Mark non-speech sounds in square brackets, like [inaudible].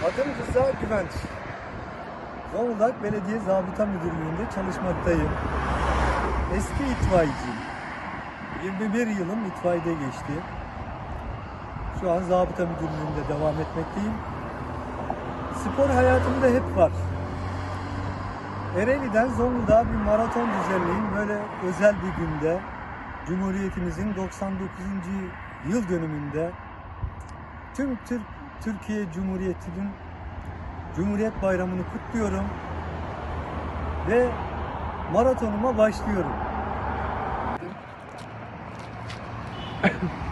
Adım Rıza Güvenç. Zonguldak Belediye Zabıta Müdürlüğü'nde çalışmaktayım. Eski itfaiyeciyim. 21 yılım itfaiyede geçti. Şu an Zabıta Müdürlüğü'nde devam etmekteyim. Spor hayatımda hep var. Ereğli'den Zonguldak'a bir maraton düzenleyeyim. Böyle özel bir günde Cumhuriyetimizin 99. yıl dönümünde tüm Türk Türkiye Cumhuriyeti'nin Cumhuriyet Bayramı'nı kutluyorum ve maratonuma başlıyorum. [coughs]